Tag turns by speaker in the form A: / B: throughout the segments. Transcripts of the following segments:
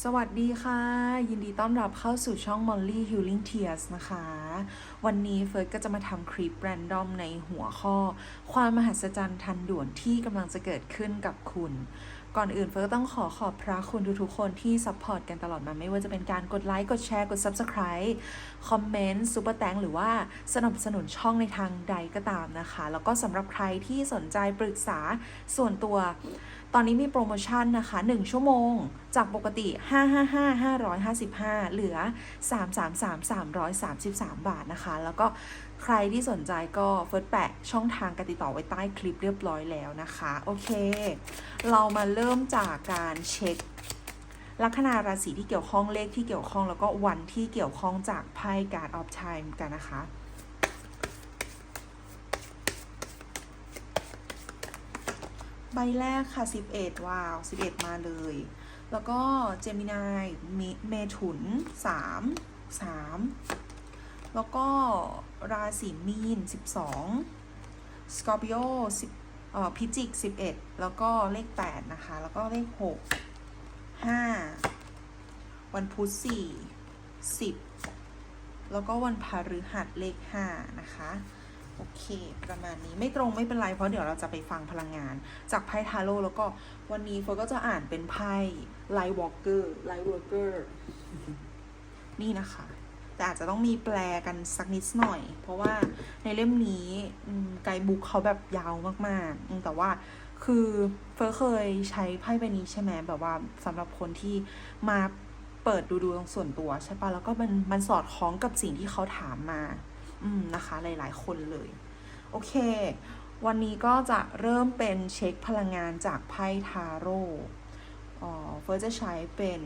A: สวัสดีค่ะ ยินดีต้อนรับเข้าสู่ช่อง Molly Healing Tears นะคะ วันนี้เฟิร์สก็จะมาทำคลิปแรนดอมในหัวข้อ ความมหัศจรรย์ทันด่วนที่กำลังจะเกิดขึ้นกับคุณ ก่อนอื่นเฟิร์สก็ต้องขอขอบพระคุณทุกๆคนที่ซัพพอร์ตกันตลอดมาไม่ว่าจะเป็นการกดไลค์ กดแชร์ กด Subscribe คอมเมนต์ซูเปอร์แตงหรือว่าสนับสนุนช่องในทางใดก็ตามนะคะ แล้วก็สำหรับใครที่สนใจปรึกษาส่วนตัว ตอนนี้มีโปรโมชั่นนะคะ 1 ชั่วโมง จากปกติ 555 555 เหลือ 333 333 บาทนะคะ แล้วก็ ใครที่สนใจก็เฟิร์สแปะช่องทางการติดต่อไว้ใต้คลิปเรียบร้อยแล้วนะคะ โอเค เรามาเริ่มจากการเช็คลัคนาราศีที่เกี่ยวข้องเลขที่เกี่ยวข้องแล้วก็วันที่เกี่ยวข้องจากไพ่การออฟไทม์กันนะคะ ใบแรกค่ะ 11 ว้าว 11 มาเลย แล้วก็เจมินายเมถุน 3 3 แล้วก็ราศีมีน 12 สกอร์ปิโอ10เอ่อพิจิก 11 แล้วก็เลข 8 นะคะ แล้วก็เลข 6 5 วันพุธ4 10 แล้วก็วันพฤหัสเลข 5 นะคะ โอเค ประมาณนี้ไม่ตรงไม่เป็นไร เพราะเดี๋ยวเราจะไปฟังพลังงาน จากไพ่ทาโร่แล้วก็วันนี้เฟก็จะอ่านเป็นไพ่ไลท์วอล์กเกอร์ไลท์วอล์กเกอร์นี่นะคะ แต่อาจจะต้องมีแปลกันสักนิดหน่อย เพราะว่าในเล่มนี้ไกด์บุ๊กเขาแบบยาวมากๆ แต่ว่าคือเฟิร์เคยใช้ไพ่ใบนี้ใช่ไหมแบบว่าสำหรับคนที่มาเปิดดูดวงส่วนตัวใช่ปะแล้วก็มันมันสอดคล้องกับสิ่งที่เขาถามมา อืมนะคะ หลาย ๆ คนเลย โอเค วันนี้ก็จะเริ่มเป็นเช็คพลังงานจากไพ่ทาโร่เฟิร์จะใช้เป็น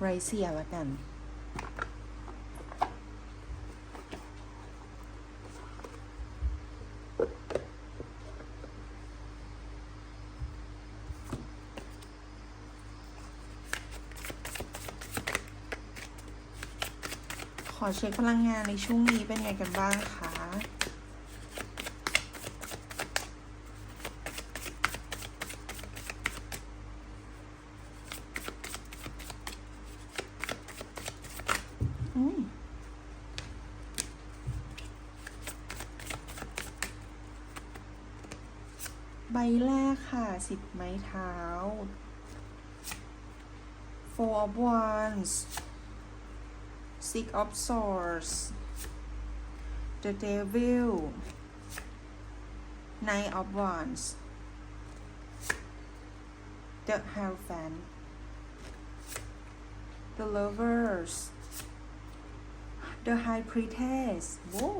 A: ไรเซียละกัน อเช็คพลังงานในช่วงนี้เป็นไงกันบ้างคะอืมใบแรกค่ะสิบไม้เท้า four of wands six of swords the devil nine of wands the hierophant the lovers the high priestess โว้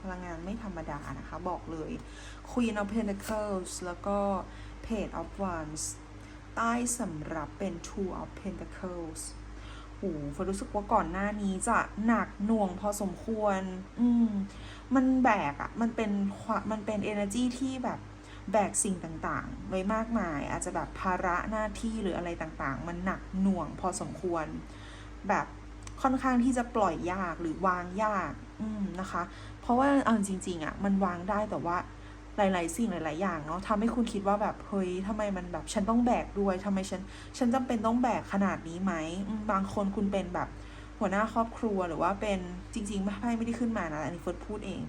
A: พลังงานไม่ธรรมดานะคะ บอกเลย Queen of Pentacles แล้วก็ Page of Wands ใต้สำหรับเป็น Two of Pentacles หเฟรู้สึกว่าก่อนหน้านี้จะหนักหน่วงพอสมควร อืม มันแบกอะมันเป็นมมันเป็น energy ที่แบบแบกสิ่งต่างๆ ไว้มากมาย อาจจะแบบภาระหน้าที่หรืออะไรต่างๆ มันหนักหน่วงพอสมควร แบบค่อนข้างที่จะปล่อยยากหรือวางยาก อืมนะคะ เพราะว่าเอาจริง ๆอะมันวางได้แต่ว่า หลาย ๆ สิ่งหลาย ๆ อย่างเนาะทำให้คุณคิดว่าแบบเฮ้ยทำไมมันแบบฉันต้องแบกด้วยทำไมฉัน ฉันจำเป็นต้องแบกขนาดนี้ไหมบางคนคุณเป็นแบบหัวหน้าครอบครัวหรือว่าเป็นจริงๆไม่ไม่ได้ขึ้นมานะอันนี้เฟิร์สพูดเอง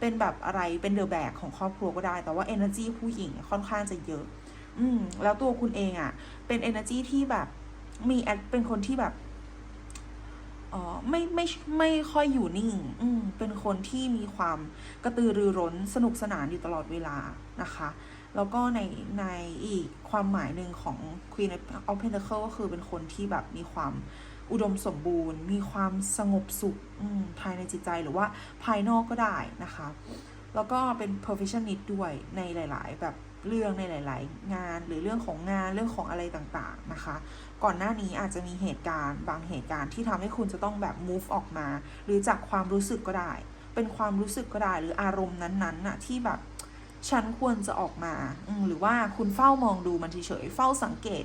A: เป็นแบบอะไรเป็นเดอะแบกของครอบครัวก็ได้ แต่ว่า energy ผู้หญิงค่อนข้างจะเยอะ อืมแล้วตัวคุณเองอะ่ะ เป็น energy ที่แบบมีแอดเป็นคนที่แบบ อ๋อไม่ไม่ไม่ค่อยอยู่นิ่ง อืมเป็นคนที่มีความกระตือรือร้นสนุกสนานอยู่ตลอดเวลานะคะ แล้วก็ในในอีกความหมายหนึ่งของ Queen of Pentacles ก็คือเป็นคนที่แบบมีความอุดมสมบูรณ์ มีความสงบสุขภายในจิตใจหรือว่าภายนอกก็ได้นะคะ แล้วก็เป็น perfectionist ด้วยในหลาย ๆ แบบ เรื่องในหลาย ๆ งานหรือเรื่องของงานเรื่องของอะไรต่างๆนะคะ ก่อนหน้านี้อาจจะมีเหตุการณ์บางเหตุการณ์ที่ทำให้คุณจะต้องแบบ move ออกมา หรือจากความรู้สึกก็ได้ เป็นความรู้สึกก็ได้ หรืออารมณ์นั้นๆน่ะที่แบบฉันควรจะออกมาหรือว่าคุณเฝ้ามองดูมันเฉยๆเฝ้าสังเกต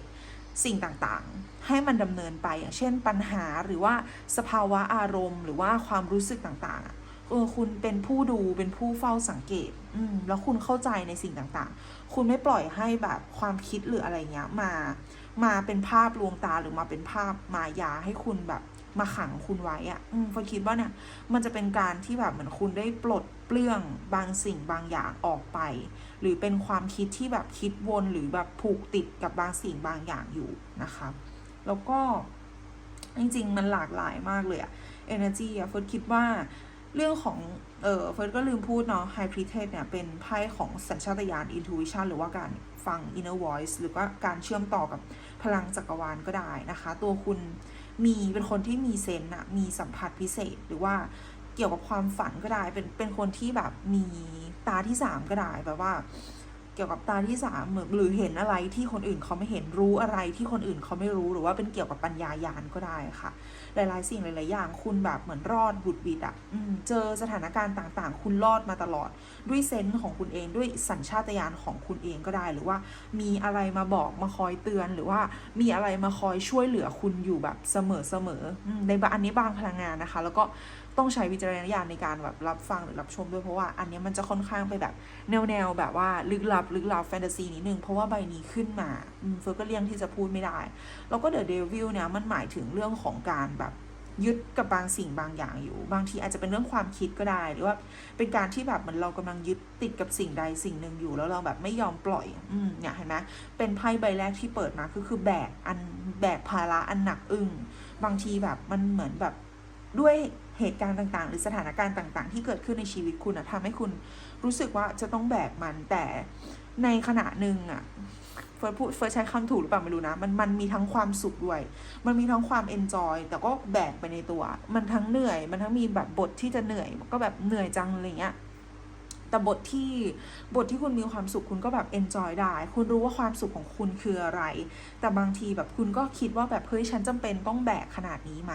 A: สิ่งต่างๆ ให้มันดำเนินไปอย่างเช่นปัญหาหรือว่าสภาวะอารมณ์ หรือว่าความรู้สึกต่างๆ เออคุณเป็นผู้ดูเป็นผู้เฝ้าสังเกต อืมแล้วคุณเข้าใจในสิ่งต่างๆ คุณไม่ปล่อยให้แบบความคิดหรืออะไรเงี้ยมา มาเป็นภาพลวงตาหรือมาเป็นภาพมายาให้คุณแบบมาขังคุณไว้อะอืมฟิร์นคิดว่าเนี่ย มันจะเป็นการที่แบบเหมือนคุณได้ปลดเปลื้องบางสิ่งบางอย่างออกไป หรือเป็นความคิดที่แบบคิดวนหรือแบบผูกติดกับบางสิ่งบางอย่างอยู่นะคะ แล้วก็จริงๆ มันหลากหลายมากเลยอะ energy อะเฟิร์สคิดว่า เรื่องของ เออเฟิร์สก็ลืมพูดเนาะไฮพรีเทสเนี่ย เป็นไพ่ของสัญชาตญาณอินทูวิชันหรือว่าการฟัง inner voice หรือว่าการเชื่อมต่อกับพลังจักรวาลก็ได้นะคะ ตัวคุณมีเป็นคนที่มีเซนต์อะมีสัมผัสพิเศษหรือว่าเกี่ยวกับความฝันก็ได้ เป็นเป็นคนที่แบบมีตาที่สามก็ได้แบบว่า กี่ยวกับตาที่สามเหมือนหรือเห็นอะไรที่คนอื่นเขาไม่เห็นรู้อะไรที่คนอื่นเขาไม่รู้หรือว่าเป็นเกี่ยวกับปัญญายาณก็ได้ค่ะ หลาย ๆ สิ่งหลาย ๆ อย่าง คุณแบบเหมือนรอดบุดบิดอะ่ะเจอสถานการณ์ต่าง ๆ คุณรอดมาตลอด ด้วยเซนส์ของคุณเองด้วยสัญชาตญาณของคุณเองก็ได้ หรือว่ามีอะไรมาบอกมาคอยเตือน หรือว่ามีอะไรมาคอยช่วยเหลือคุณอยู่แบบเสมอๆในบางอันนี้บางพลังงานนะคะ แล้วก็ ต้องใช้วิจารณญาณในการแบบรับฟังหรือรับชมด้วยเพราะว่าอันนี้มันจะค่อนข้างไปแบบแนวๆแบบว่าลึกลับลึกลับแฟนตาซีนิดนึงเพราะว่าใบนี้ขึ้นมาเฟิร์สก็เลี่ยงที่จะพูดไม่ได้ แล้วก็เดอะเดวิลเนี่ยมันหมายถึงเรื่องของการแบบยึดกับบางสิ่งบางอย่างอยู่ บางทีอาจจะเป็นเรื่องความคิดก็ได้ หรือว่าเป็นการที่แบบเหมือนเรากำลังยึดติดกับสิ่งใดสิ่งหนึ่งอยู่ แล้วเราแบบไม่ยอมปล่อย อืมเนี่ยเห็นไหมเป็นไพ่ใบแรกที่เปิดมาก็คือแบกอันแบกภาระอันหนักอึ้งบางทีแบบมันเหมือนแบบด้วย เหตุการณ์ต่างๆ หรือสถานการณ์ต่าง ๆ ที่เกิดขึ้นในชีวิตคุณอะทำให้คุณรู้สึกว่าจะต้องแบกมันแต่ในขณะหนึ่งอะเฟิร์สพูดเฟิร์สใช้คำถูกหรือเปล่าไม่รู้นะ มันมันมีทั้งความสุขด้วย มันมีทั้งความเอนจอยแต่ก็แบกไปในตัว มันทั้งเหนื่อย มันทั้งมีแบบบทที่จะเหนื่อยก็แบบเหนื่อยจังอะไรเงี้ย แต่บทที่บทที่คุณมีความสุขคุณก็แบบเอนจอยได้ คุณรู้ว่าความสุขของคุณคืออะไร แต่บางทีแบบคุณก็คิดว่าแบบเฮ้ยฉันจำเป็นต้องแบกขนาดนี้ไหม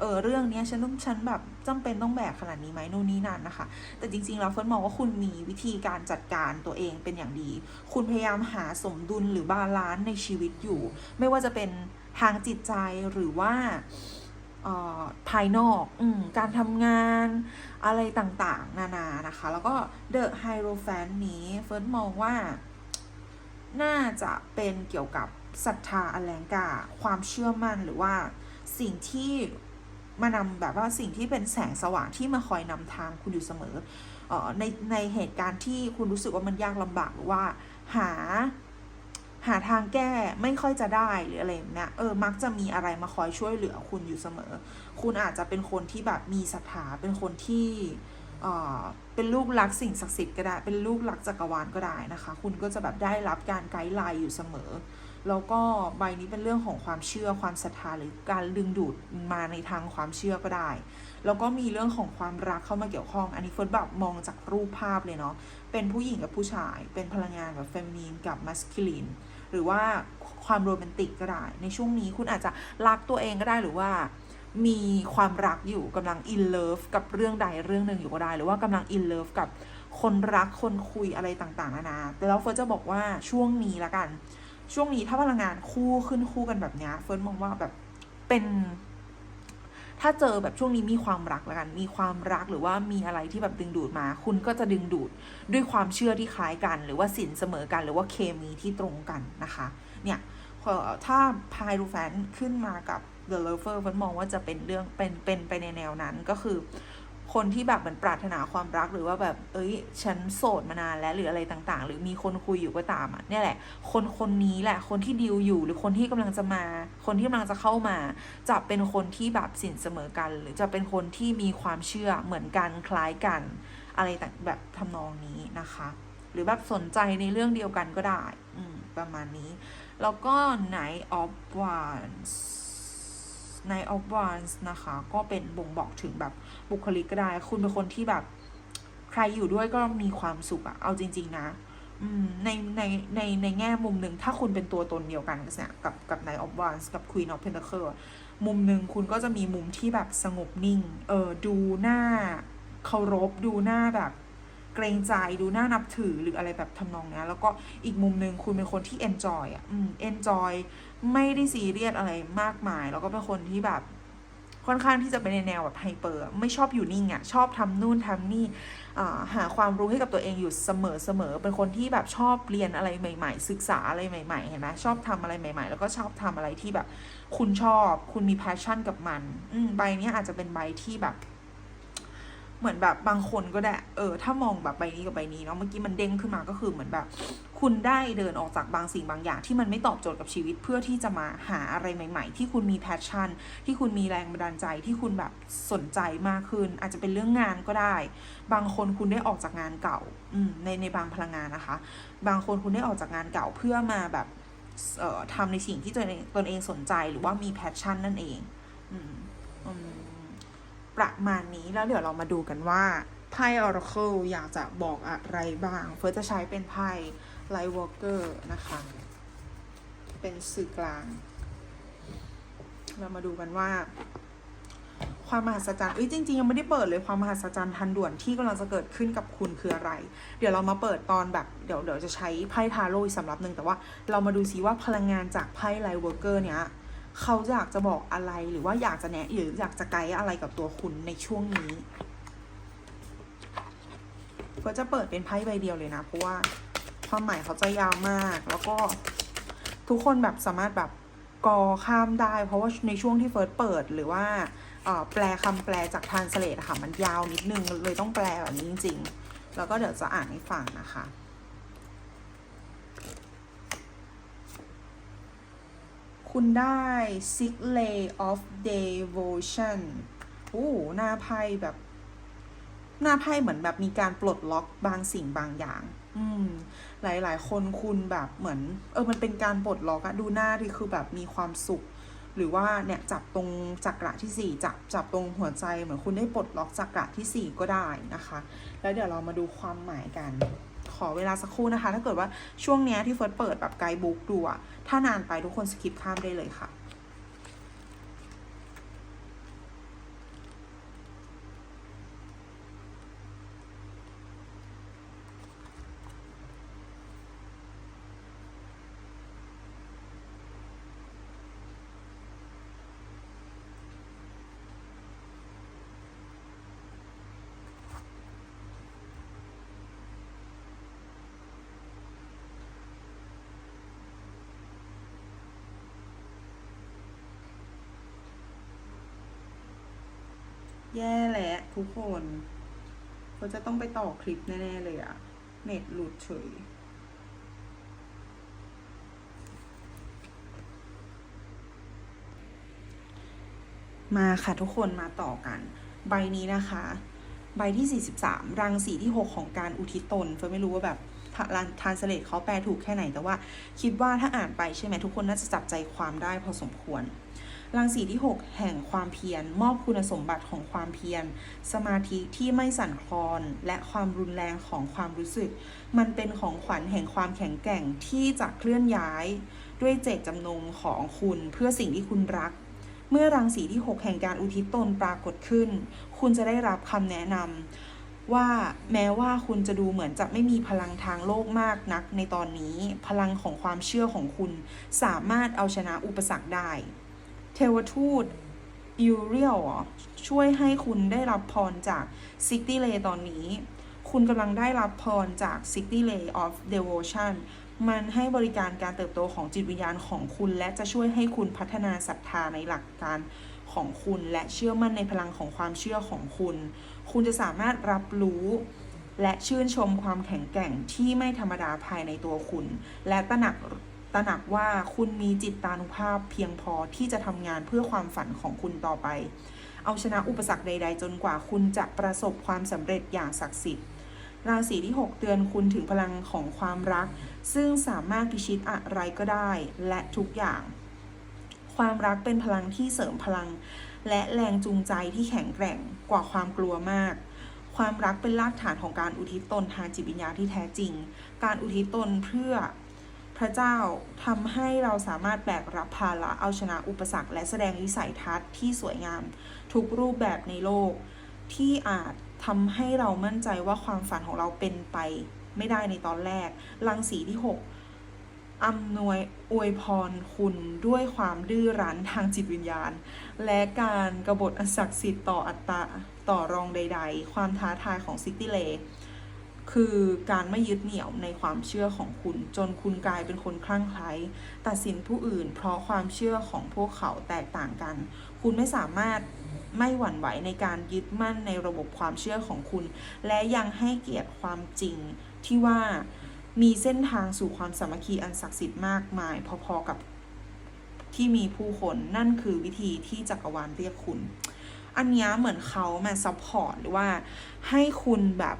A: เออเรื่องเนี้ยฉันต้องฉันแบบจำเป็นต้องแบกขนาดนี้ไหมนู่นนี่นั่นนะคะ แต่จริงๆแล้วเฟิร์นมองว่าคุณมีวิธีการจัดการตัวเองเป็นอย่างดี คุณพยายามหาสมดุลหรือบาลานซ์ในชีวิตอยู่ ไม่ว่าจะเป็นทางจิตใจหรือว่า ภายนอกอการทำงานอะไรต่างๆ นานานะคะ แล้วก็ The Hierophant นี้เฟิร์นมองว่า น่าจะเป็นเกี่ยวกับศรัทธาอันแรงกล้าความเชื่อมั่นหรือว่าสิ่งที่มานำแบบว่าสิ่งที่เป็นแสงสว่างที่มาคอยนำทางคุณอยู่เสมออในในเหตุการณ์ที่คุณรู้สึกว่ามันยากลำบากหรือว่าหา หาทางแก้ไม่ค่อยจะได้หรืออะไรแบบเนี้ยเออมักจะมีอะไรมาคอยช่วยเหลือคุณอยู่เสมอ คุณอาจจะเป็นคนที่แบบมีศรัทธาเป็นคนที่เอ่อเป็นลูกรักสิ่งศักดิ์สิทธิ์ก็ได้ เป็นลูกรักจักรวาลก็ได้นะคะ คุณก็จะแบบได้รับการไกด์ไลน์อยู่เสมอ แล้วก็ใบนี้เป็นเรื่องของความเชื่อความศรัทธาหรือการดึงดูดมาในทางความเชื่อก็ได้ แล้วก็มีเรื่องของความรักเข้ามาเกี่ยวข้อง อันนี้เฟิร์สแบบมองจากรูปภาพเลยเนาะ เป็นผู้หญิงกับผู้ชาย เป็นพลังงานแบบเฟมินีนกับมัสคิลิน หรือว่าความโรแมนติกก็ได้ ในช่วงนี้คุณอาจจะรักตัวเองก็ได้หรือว่ามีความรักอยู่กำลังอินเลิฟกับเรื่องใดเรื่องหนึ่งอยู่ก็ได้ หรือว่ากำลังอินเลิฟกับคนรักคนคุยอะไรต่างๆนานาแต่แล้วเฟิร์สจะบอกว่าช่วงนี้ละกัน ช่วงนี้ถ้าพลังงานคู่ขึ้นคู่กันแบบนี้เฟิร์สมองว่าแบบเป็น ถ้าเจอแบบช่วงนี้มีความรักละกัน มีความรักหรือว่ามีอะไรที่แบบดึงดูดมา คุณก็จะดึงดูดด้วยความเชื่อที่คล้ายกัน หรือว่าสินเสมอกัน หรือว่าเคมีที่ตรงกันนะคะ เนี่ยถ้าพายรูแฟนขึ้นมากับ The Lover ฟันมองว่าจะเป็นเรื่องเป็นเป็นไปในแนวนั้นก็คือ คนที่แบบเหมือนปรารถนาความรักหรือว่าแบบ เอ้ย ฉันโสดมานานแล้วหรืออะไรต่างๆ หรือมีคนคุยอยู่ก็ตามอะเนี่ยแหละ คนคนนี้แหละ คนที่ดิวอยู่หรือคนที่กำลังจะมา คนที่กำลังจะเข้ามา จะเป็นคนที่แบบสินเสมอกัน หรือจะเป็นคนที่มีความเชื่อเหมือนกันคล้ายกัน อะไรต่างแบบทำนองนี้นะคะ หรือแบบสนใจในเรื่องเดียวกันก็ได้ อืมประมาณนี้ แล้วก็ Night of Wands Night of Wands นะคะ ก็เป็นบ่งบอกถึงแบบบุคลิกก็ได้ คุณเป็นคนที่แบบใครอยู่ด้วยก็มีความสุขอะเอาจริง ๆ นะในในในในแง่มุมหนึ่งถ้าคุณเป็นตัวตนเดียวกันเนี่ยกับกับ Night of Wands กับ Queen of Pentacles มุมหนึ่งคุณก็จะมีมุมที่แบบสงบนิ่ง เออดูหน้าเคารพดูหน้าแบบ กรงใจดูน้านับถือหรืออะไรแบบทำนองนี้แล้วก็อีกมุมหนึ่งคุณเป็นคนที่ enjoy อะ อืม enjoy ไม่ได้ซีเรียสอะไรมากมาย แล้วก็เป็นคนที่แบบค่อนข้างที่จะเป็นในแนวแบบไฮเปอร์ไม่ชอบอยู่นิ่งอะ่ะชอบทำนู่นทำนี่หาความรู้ให้กับตัวเองอยู่เสมอเสมอเป็นคนที่แบบชอบเรียนอะไรใหม่ ๆ ศึกษาอะไรใหม่ ๆ เห็นไหมชอบทำอะไรใหม่ ๆ แล้วก็ชอบทำอะไรที่แบบ คุณชอบคุณมี passion กับมัน อืใบนี้อาจจะเป็นใบที่แบบ เหมือนแบบบางคนก็ได้เออถ้ามองแบบใบนี้กับใบนี้เนาะเมื่อกี้มันเด้งขึ้นมาก็คือเหมือนแบบ คุณได้เดินออกจากบางสิ่งบางอย่าง ที่มันไม่ตอบโจทย์กับชีวิตเพื่อที่จะมาหาอะไรใหม่ ๆ ที่คุณมี passion ที่คุณมีแรงบันดาลใจที่คุณแบบสนใจมากขึ้น อาจจะเป็นเรื่องงานก็ได้ บางคนคุณได้ออกจากงานเก่าอืมในในบางพลังงานนะคะ บางคนคุณได้ออกจากงานเก่าเพื่อมาแบบเอ่อทำในสิ่งที่ตนเองตนเองสนใจหรือว่ามีแพชชั่นนั่นเอง อืมอืม ประมาณนี้แล้วเดี๋ยวเรามาดูกันว่าไพ่ Oracle อยากจะบอกอะไรบ้าง เฟิร์สจะใช้เป็นไพ่ Light Walker นะคะ เป็นสื่อกลาง เรามาดูกันว่า ความมหัศจรรย์เอ้ยจริง ๆ ยังไม่ได้เปิดเลยความมหัศจรรย์ทันด่วนที่กำลังจะเกิดขึ้นกับคุณคืออะไร เดี๋ยวเรามาเปิดตอนแบบเดี๋ยวเดี๋ยวจะใช้ไพ่ทาโร่สำหรับหนึ่งแต่ว่าเรามาดูซิว่าพลังงานจากไพ่ไลท์เวอร์เกอร์เนี้ย เขาอยากจะบอกอะไรหรือว่าอยากจะแนะหรืออยากจะไกด์อะไรกับตัวคุณในช่วงนี้ ก็จะเปิดเป็นไพ่ใบเดียวเลยนะ เพราะว่าความหมายเขาจะยาวมาก แล้วก็ทุกคนแบบสามารถแบบกอข้ามได้ เพราะว่าในช่วงที่เฟิร์สเปิดหรือว่าแปลคำแปลจากทานสเลตค่ะมันยาวนิดนึงเลยต้องแปลแบบนี้จริง ๆ แล้วก็เดี๋ยวจะอ่านให้ฟังนะคะ คุณได้ six lay of devotion โอ้หน้าไพ่แบบ หน้าไพ่เหมือนแบบมีการปลดล็อกบางสิ่งบางอย่าง อืม หลาย ๆ คนคุณแบบเหมือน เออ มันเป็นการปลดล็อกอะดูหน้าที่คือแบบมีความสุข หรือว่าเนี่ยจับตรงจักระที่สี่จับจับตรงหัวใจเหมือนคุณได้ปลดล็อกจักระที่สี่ก็ได้นะคะ แล้วเดี๋ยวเรามาดูความหมายกัน อเวลาสักครู่นะคะ ถ้าเกิดว่าช่วงเนี้ยที่เฟิร์สเปิดแบบไกด์บุ๊กดูอะถ้านานไปทุกคนสกิปข้ามได้เลยค่ะ ทุกคนเขาจะต้องไปต่อคลิปแน่ๆเลยอะเน็ตหลุดเฉยมาค่ะทุกคนมาต่อกัน ใบนี้นะคะ ใบที่ 43 รังสีที่ 6 ของการอุทิศตนเฟิร์ไม่รู้ว่าแบบทานสเลตเขาแปลถูกแค่ไหนแต่ว่าคิดว่าถ้าอ่านไปใช่ไหมทุกคนน่าจะจับใจความได้พอสมควร รังสีที่ 6 แห่งความเพียร มอบคุณสมบัติของความเพียร สมาธิที่ไม่สั่นคลอน และความรุนแรงของความรู้สึก มันเป็นของขวัญแห่งความแข็งแกร่งที่จะเคลื่อนย้าย ด้วยเจตจำนงของคุณเพื่อสิ่งที่คุณรัก เมื่อรังสีที่ 6 แห่งการอุทิศตนปรากฏขึ้น คุณจะได้รับคำแนะนำว่าแม้ว่าคุณจะดูเหมือนจะไม่มีพลังทางโลกมากนักในตอนนี้ พลังของความเชื่อของคุณสามารถเอาชนะอุปสรรคได้ ทวทูตยูเรียลช่วยให้คุณได้รับพรจากซิก y ี l เลตอนนี้ คุณกำลังได้รับพรจากซิก y ี l เล of Devotion มันให้บริการการเติบโตของจิตวิญญาณของคุณและจะช่วยให้คุณพัฒนาศรัทธาในหลักการของคุณและเชื่อมั่นในพลังของความเชื่อของคุณ คุณจะสามารถรับรู้และชื่นชมความแข็งแกร่งที่ไม่ธรรมดาภายในตัวคุณ และตระหนัก ตระหนักว่าคุณมีจิตตานุภาพเพียงพอที่จะทำงานเพื่อความฝันของคุณต่อไป เอาชนะอุปสรรคใด ๆ จนกว่าคุณจะประสบความสำเร็จอย่างศักดิ์สิทธิ์ ราศีที่ 6 เตือนคุณถึงพลังของความรัก ซึ่งสามารถพิชิตอะไรก็ได้ และทุกอย่าง ความรักเป็นพลังที่เสริมพลัง และแรงจูงใจที่แข็งแกร่งกว่าความกลัวมากความรักเป็นรากฐานของการอุทิศตนทางจิตวิญญาณที่แท้จริง การอุทิศตนเพื่อ พระเจ้าทำให้เราสามารถแบกรับภาระเอาชนะอุปสรรค และแสดงวิสัยทัศน์ที่สวยงาม ทุกรูปแบบในโลก ที่อาจทำให้เรามั่นใจว่าความฝันของเราเป็นไป ไม่ได้ในตอนแรกรังสีที่ 6อำนวยอวยพรคุณด้วยความดื้อรั้นทางจิตวิญญาณ และการกรบฏอศักดิ์สิทธิ์ต่ออัตตาต่อรองใด ๆ ความท้าทายของซิตี้เล คือการไม่ยึดเหนี่ยวในความเชื่อของคุณ จนคุณกลายเป็นคนคลั่งไคล้ตัดสินผู้อื่น เพราะความเชื่อของพวกเขาแตกต่างกัน คุณไม่สามารถไม่หวั่นไหวในการยึดมั่นในระบบความเชื่อของคุณ และยังให้เกียรติความจริงที่ว่ามีเส้นทางสู่ความสามัคคีอันศักดิ์สิทธิ์มากมาย พอๆกับที่มีผู้คนนั่นคือวิธีที่จักรวาลเรียกคุณ อันนี้เหมือนเขามาซัพพอร์ตหรือว่าให้คุณแบบ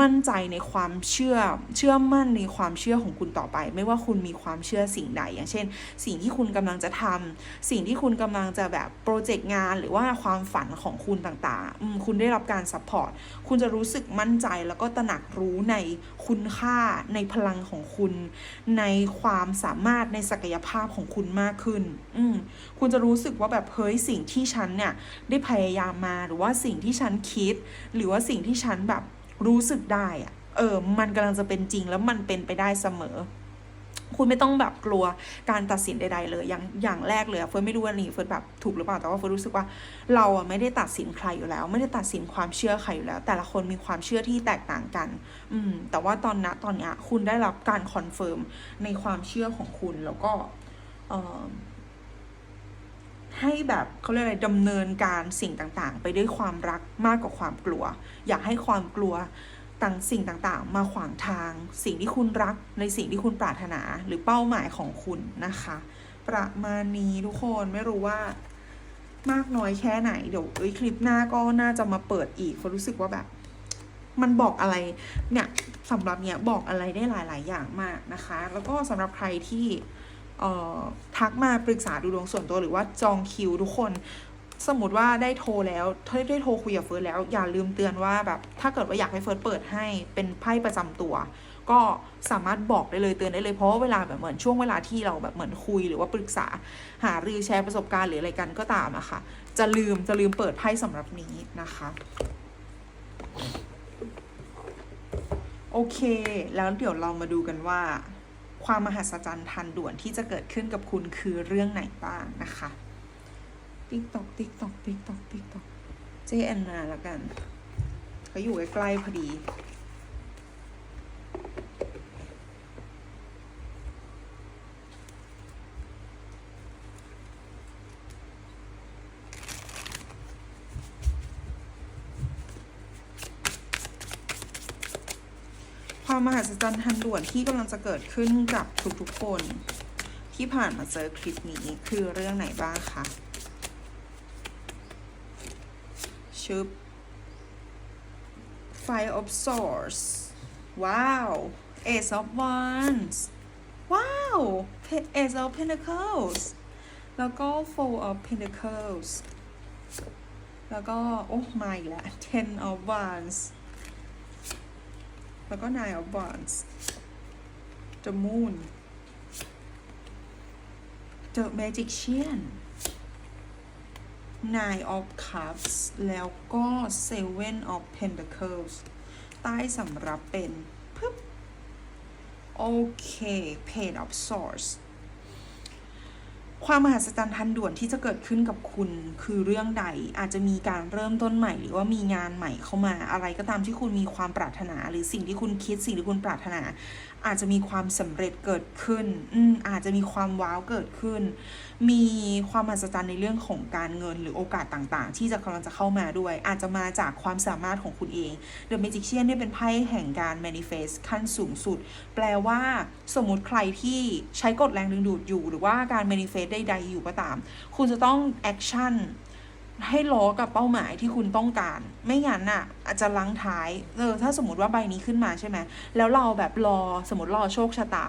A: มั่นใจในความเชื่อเชื่อมั่นในความเชื่อของคุณต่อไป ไม่ว่าคุณมีความเชื่อสิ่งใด อย่างเช่น สิ่งที่คุณกำลังจะทำสิ่งที่คุณกำลังจะแบบโปรเจกต์งานหรือว่าความฝันของคุณต่างๆ คุณได้รับการซัพพอร์ตคุณจะรู้สึกมั่นใจแล้วก็ตระหนักรู้ในคุณค่าในพลังของคุณ ในความสามารถในศักยภาพของคุณมากขึ้น อืคุณจะรู้สึกว่าแบบเฮ้ยสิ่งที่ฉันเนี่ยได้พยายามมาหรือว่าสิ่งที่ฉันคิด หรือว่าสิ่งที่ฉันแบบ รู้สึกได้อะเออ มันกำลังจะเป็นจริงแล้วมันเป็นไปได้เสมอ คุณไม่ต้องแบบกลัวการตัดสินใดๆเลยอย่างอย่างแรกเลยเฟิร์นไม่รู้ว่านี่เฟิร์นแบบถูกหรือเปล่าแต่ว่าเฟิร์นรู้สึกว่าเราอะไม่ได้ตัดสินใครอยู่แล้ว ไม่ได้ตัดสินความเชื่อใครอยู่แล้ว แต่ละคนมีความเชื่อที่แตกต่างกัน อืม แต่ว่าตอนนะตอนเนี้ยคุณได้รับการคอนเฟิร์มในความเชื่อของคุณแล้วก็เออ ให้แบบเขาเรียกอะไรดำเนินการสิ่งต่างๆ ไปด้วยความรักมากกว่าความกลัว อยากให้ความกลัวต่างสิ่งต่างๆ มาขวางทาง สิ่งที่คุณรักในสิ่งที่คุณปรารถนาหรือเป้าหมายของคุณนะคะ ประมาณนี้ทุกคนไม่รู้ว่ามากน้อยแค่ไหนเดี๋ยวเอ้ยคลิปหน้าก็น่าจะมาเปิดอีกเพราะรู้สึกว่าแบบ มันบอกอะไรเนี่ยสำหรับเนี่ยบอกอะไรได้หลาย ๆ อย่างมากนะคะ แล้วก็สำหรับใครที่ ทักมาปรึกษาดูดวงส่วนตัวหรือว่าจองคิวทุกคน สมมติว่าได้โทรแล้วได้โทรคุยกับเฟิร์สแล้ว อย่าลืมเตือนว่าแบบถ้าเกิดว่าอยากให้เฟิร์สเปิดให้เป็นไพ่ประจำตัว ก็สามารถบอกได้เลยเตือนได้เลยเพราะว่าเวลาแบบเหมือนช่วงเวลาที่เราแบบเหมือนคุยหรือว่าปรึกษาหารือแชร์ประสบการณ์หรืออะไรกันก็ตามอะค่ะ จะลืมจะลืมเปิดไพ่สำหรับนี้นะคะโอเค แล้วเดี๋ยวเรามาดูกันว่า ความมหัศจรรย์ทันด่วนที่จะเกิดขึ้นกับคุณคือเรื่องไหนบ้างนะคะ ติ๊กตอกติ๊กตอกติ๊กตอกติ๊กตอกเจแอนนาแล้วกันเขาอยู่ใกล้ๆพอดี มหัศจรรย์ทันด่วนที่กำลังจะเกิดขึ้นกับทุกๆคน ที่ผ่านมาเจอคลิปนี้คือเรื่องไหนบ้างคะชึบ Five of Swords ว้าว Ace of Wands ว้าว Ace of Pentacles แล้วก็ Four of Pentacles แล้วก็ โอ้มาอีกแล้ว Ten of Wands แล้วก็ Nine of Wands The Moon The Magician Nine of Cups แล้วก็ Seven of Pentacles ใต้สำรับเป็นปึ๊บโอเค Page of Swords ความมหัศจรรย์ทันด่วนที่จะเกิดขึ้นกับคุณคือเรื่องใดอาจจะมีการเริ่มต้นใหม่ หรือว่ามีงานใหม่เข้ามาอะไรก็ตามที่คุณมีความปรารถนา หรือสิ่งที่คุณคิดสิ่งที่คุณปรารถนา อาจจะมีความสำเร็จเกิดขึ้น อืมอาจจะมีความว้าวเกิดขึ้นมีความมหัศจรรย์ในเรื่องของการเงินหรือโอกาสต่างๆ ที่จะกำลังจะเข้ามาด้วย อาจจะมาจากความสามารถของคุณเอง The Magician เนี่ยเป็นไพ่แห่งการ manifest ขั้นสูงสุด แปลว่าสมมุติใครที่ใช้กฎแรงดึงดูดอยู่ หรือว่าการ manifest ใดๆอยู่ก็ตาม คุณจะต้อง action ให้ล้อกับเป้าหมายที่คุณต้องการ ไม่งั้นน่ะ อาจจะลังท้ายเออถ้าสมมติว่าใบนี้ขึ้นมาใช่ไหมแล้วเราแบบรอสมมติรอโชคชะตา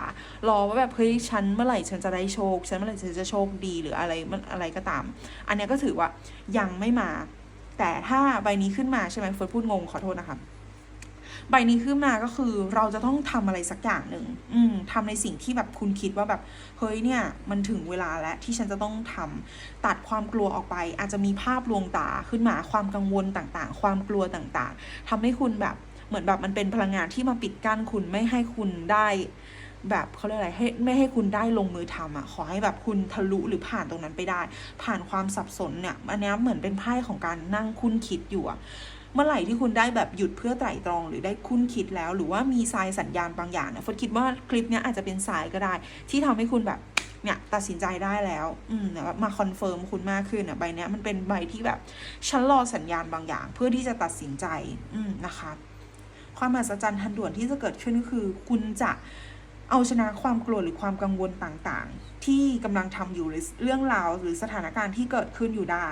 A: รอว่าแบบเฮ้ยฉันเมื่อไหร่ฉันจะได้โชค ฉันเมื่อไหร่ฉันจะโชคดีหรืออะไรมันอะไรก็ตาม อันนี้ก็ถือว่ายังไม่มา แต่ถ้าใบนี้ขึ้นมาใช่ไหมเฟิร์สพูดงงขอโทษนะคะ ใบนี้ขึ้นมาก็คือเราจะต้องทำอะไรสักอย่างหนึ่งอืมทำในสิ่งที่แบบคุณคิดว่าแบบเฮ้ยเนี่ยมันถึงเวลาแล้วที่ฉันจะต้องทำตัดความกลัวออกไป อาจจะมีภาพลวงตาขึ้นมาความกังวลต่างๆ ความกลัวต่างๆทำให้คุณแบบเหมือนแบบมันเป็นพลังงานที่มาปิดกั้นคุณไม่ให้คุณได้แบบเขาเรียกอะไรให้ไม่ให้คุณได้ลงมือทำอะ ขอให้แบบคุณทะลุหรือผ่านตรงนั้นไปได้ ผ่านความสับสนเนี่ยอันนี้เหมือนเป็นไพ่ของการนั่งคุ้นคิดอยู่อะ เมื่อไหร่ที่คุณได้แบบหยุดเพื่อไตร่ตรอง หรือได้คุ้นคิดแล้ว หรือว่ามีทรายสัญญาณบางอย่างเนี่ยฟดคิดว่าคลิปเนี้ยอาจจะเป็นทรายก็ได้ ที่ทำให้คุณแบบเนี่ยตัดสินใจได้แล้ว อืมแบบมาคอนเฟิร์มคุณมากขึ้นอะใบเนี้ยมันเป็นใบที่แบบฉันรอสัญญาณบางอย่าง เพื่อที่จะตัดสินใจ อืมนะคะ ความมหัศจรรย์ทันด่วนที่จะเกิดขึ้นก็คือ คุณจะ เอาชนะความกลัวหรือความกังวลต่างๆ ที่กำลังทำอยู่หรือเรื่องราวหรือสถานการณ์ที่เกิดขึ้นอยู่ได้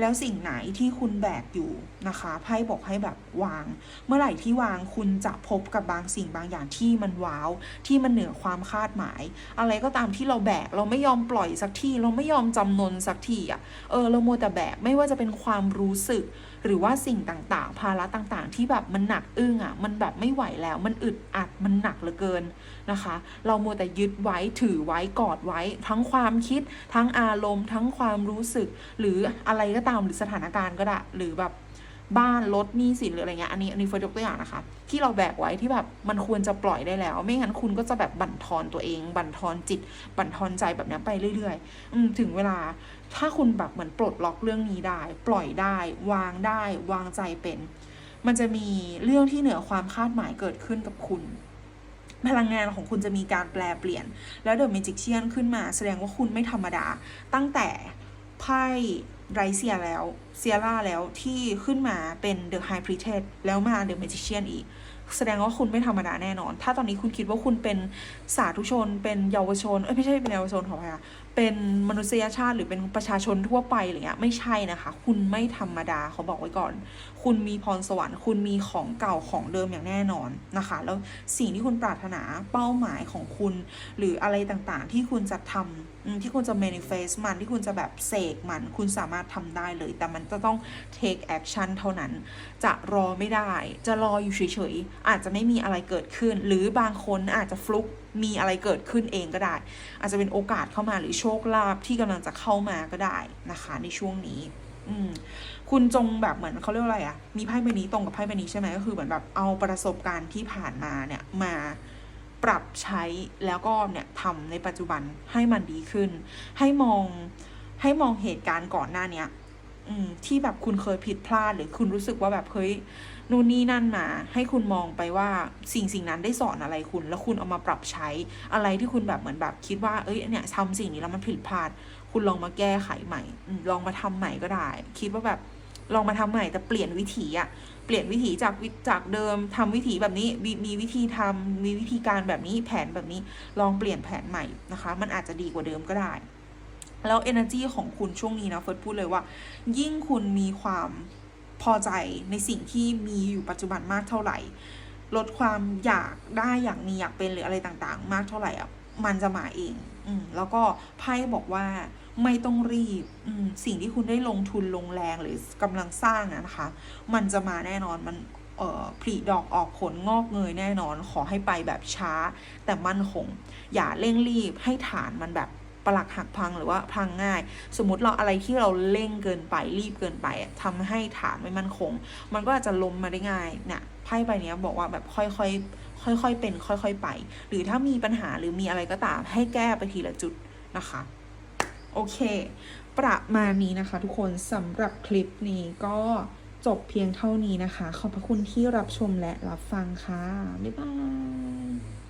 A: แล้วสิ่งไหนที่คุณแบกอยู่นะคะไพ่บอกให้แบบวาง เมื่อไหร่ที่วางคุณจะพบกับบางสิ่งบางอย่างที่มันว้าวที่มันเหนือความคาดหมาย อะไรก็ตามที่เราแบกเราไม่ยอมปล่อยสักทีเราไม่ยอมจำนนสักทีอะเออเราโมแต่แบกไม่ว่าจะเป็นความรู้สึก หรือว่าสิ่งต่างๆ ภาระต่างๆ ที่แบบมันหนักอึ้งอะมันแบบไม่ไหวแล้วมันอึดอัดมันหนักเหลือเกิน นะคะ เราโมวแต่ยึดไว้ถือไว้กอดไว้ ทั้งความคิด ทั้งอารมณ์ ทั้งความรู้สึก หรืออะไรก็ตามหรือสถานการณ์ก็ได้หรือแบบบ้านรถหนี้สินหรืออะไรเงี้ยอันนี้อันนี้เฟิร์สยกตัวอย่างนะคะ ที่เราแบกไว้ที่แบบมันควรจะปล่อยได้แล้ว ไม่งั้นคุณก็จะแบบบั่นทอนตัวเอง บั่นทอนจิต บั่นทอนใจแบบนี้ไปเรื่อยๆ อืถึงเวลาถ้าคุณแบบเหมือนปลดล็อกเรื่องนี้ได้ ปล่อยได้ วางได้ วางใจเป็น มันจะมีเรื่องที่เหนือความคาดหมายเกิดขึ้นกับคุณ พลังงานของคุณจะมีการแปลเปลี่ยน แล้วเดอะเมจิกเชียนขึ้นมา แสดงว่าคุณไม่ธรรมดา ตั้งแต่ไพ่ไรเซียแล้วเซียร่าแล้วที่ขึ้นมาเป็นเดอะไฮพรีเทสแล้วมาเดอะเมจิเชียนอีก แสดงว่าคุณไม่ธรรมดาแน่นอน ถ้าตอนนี้คุณคิดว่าคุณเป็นสาธุชน เป็นเยาวชน เอ้ยไม่ใช่เป็นเยาวชนขออภัยค่ะ เป็นมนุษยชาติหรือเป็นประชาชนทั่วไปอะไรเงี้ยไม่ใช่นะคะ คุณไม่ธรรมดาเขาบอกไว้ก่อน คุณมีพรสวรรค์ คุณมีของเก่าของเดิมอย่างแน่นอนนะคะ แล้วสิ่งที่คุณปรารถนาเป้าหมายของคุณ หรืออะไรต่างๆ ที่คุณจะทำที่คุณจะ manifest มันที่คุณจะแบบเสกมัน คุณสามารถทำได้เลย แต่มันจะต้อง take action เท่านั้น จะรอไม่ได้ จะรออยู่เฉยๆอาจจะไม่มีอะไรเกิดขึ้น หรือบางคนอาจจะฟลุก มีอะไรเกิดขึ้นเองก็ได้ อาจจะเป็นโอกาสเข้ามาหรือโชคลาภที่กำลังจะเข้ามาก็ได้นะคะในช่วงนี้ อืมคุณจงแบบเหมือนเขาเรียกว่าอะไรอะมีไพ่ใบนี้ตรงกับไพ่ใบนี้ใช่ไหมก็คือเหมือนแบบเอาประสบการณ์ที่ผ่านมาเนี่ยมาปรับใช้แล้วก็เนี่ยทำในปัจจุบันให้มันดีขึ้น ให้มองให้มองเหตุการณ์ก่อนหน้าเนี้ย ที่แบบคุณเคยผิดพลาดหรือคุณรู้สึกว่าแบบเฮ้ยนู่นนี่นั่นมา ให้คุณมองไปว่าสิ่งสิ่งนั้นได้สอนอะไรคุณ แล้วคุณเอามาปรับใช้อะไรที่คุณแบบเหมือนแบบคิดว่าเอ้ยเนี่ยทำสิ่งนี้แล้วมันผิดพลาด คุณลองมาแก้ไขใหม่ลองมาทำใหม่ก็ได้ คิดว่าแบบลองมาทำใหม่แต่เปลี่ยนวิถีอะเปลี่ยนวิถีจากจากเดิมทำวิถีแบบนี้มีมีวิธีทำมีวิธีการแบบนี้แผนแบบนี้ ลองเปลี่ยนแผนใหม่นะคะ มันอาจจะดีกว่าเดิมก็ได้ แล้ว energy ของคุณช่วงนี้นะเฟิร์สพูดเลยว่า ยิ่งคุณมีความพอใจในสิ่งที่มีอยู่ปัจจุบันมากเท่าไหร่ ลดความอยากได้อยากมีอยากเป็นหรืออะไรต่างๆ มากเท่าไหร่อะมันจะมาเอง อืมแล้วก็ไพ่บอกว่าไม่ต้องรีบ อืมสิ่งที่คุณได้ลงทุนลงแรงหรือกำลังสร้างนะคะ มันจะมาแน่นอนมันเอ่อผลิดอกออกผลงอกเงยแน่นอนขอให้ไปแบบช้า แต่มั่นคง อย่าเร่งรีบให้ฐานมันแบบ ปลักหักพังหรือว่าพังง่าย สมมติเราอะไรที่เราเร่งเกินไปรีบเกินไปอะทำให้ฐานไม่มั่นคง มันก็อาจจะล้มมาได้ง่ายเนี่ยไพ่ใบนี้บอกว่าแบบค่อยๆค่อยๆเป็น ค่อย ๆ ไป หรือถ้ามีปัญหาหรือมีอะไรก็ตาม ให้แก้ไปทีละจุดนะคะโอเค ประมาณนี้นะคะทุกคนสำหรับคลิปนี้ก็จบเพียงเท่านี้นะคะ ขอบพระคุณที่รับชมและรับฟังค่ะ บ๊ายบาย